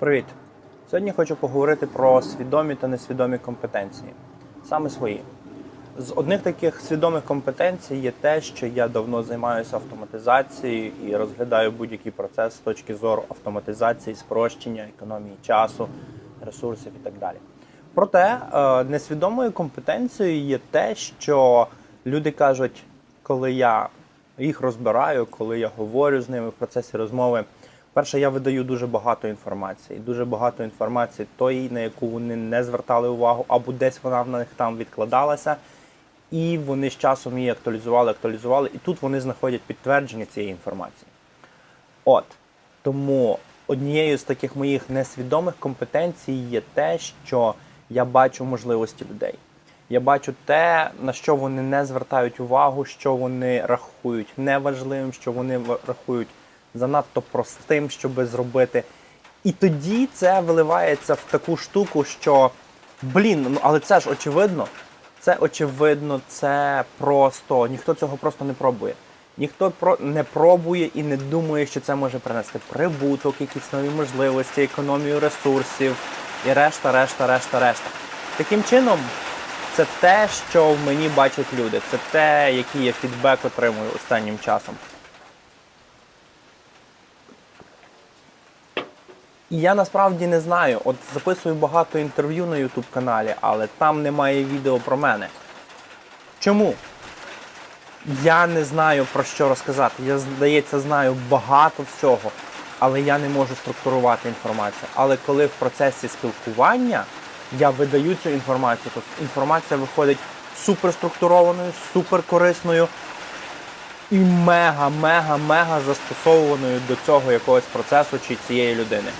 Привіт! Сьогодні хочу поговорити про свідомі та несвідомі компетенції, саме свої. З одних таких свідомих компетенцій є те, що я давно займаюся автоматизацією і розглядаю будь-який процес з точки зору автоматизації, спрощення, економії часу, ресурсів і так далі. Проте е, несвідомою компетенцією є те, що люди кажуть, коли я їх розбираю, коли я говорю з ними в процесі розмови. Перше, я видаю дуже багато інформації, дуже багато інформації тої, на яку вони не звертали увагу, або десь вона в них там відкладалася, і вони з часом її актуалізували, актуалізували, і тут вони знаходять підтвердження цієї інформації. От тому однією з таких моїх несвідомих компетенцій є те, що я бачу можливості людей. Я бачу те, на що вони не звертають увагу, що вони рахують неважливим, що вони рахують занадто простим, щоб зробити. І тоді це виливається в таку штуку, що блін, ну але це ж очевидно. Це очевидно, це просто ніхто цього просто не пробує. Ніхто про не пробує і не думає, що це може принести прибуток, якісь нові можливості, економію ресурсів і решта, решта, решта, решта. Таким чином, це те, що в мені бачать люди. Це те, який я фідбек отримую останнім часом. І я насправді не знаю. От записую багато інтерв'ю на YouTube каналі, але там немає відео про мене. Чому? Я не знаю про що розказати. Я, здається, знаю багато всього, але я не можу структурувати інформацію. Але коли в процесі спілкування я видаю цю інформацію, то інформація виходить суперструктурованою, суперкорисною і мега, мега, мега застосованою до цього якогось процесу чи цієї людини.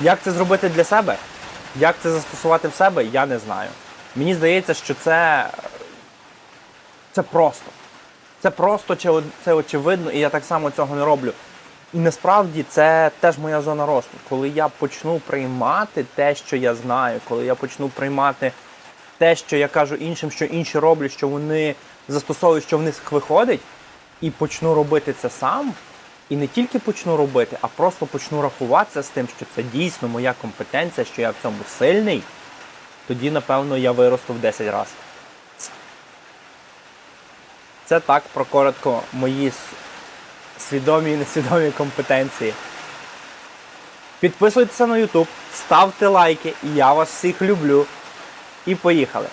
Як це зробити для себе? Як це застосувати в себе, я не знаю. Мені здається, що це, це просто. Це просто, це очевидно, і я так само цього не роблю. І насправді це теж моя зона росту. Коли я почну приймати те, що я знаю, коли я почну приймати те, що я кажу іншим, що інші роблять, що вони застосовують, що в них виходить, і почну робити це сам. І не тільки почну робити, а просто почну рахуватися з тим, що це дійсно моя компетенція, що я в цьому сильний, тоді, напевно, я виросту в 10 разів. Це так про коротко мої свідомі і несвідомі компетенції. Підписуйтеся на YouTube, ставте лайки, і я вас всіх люблю. І поїхали!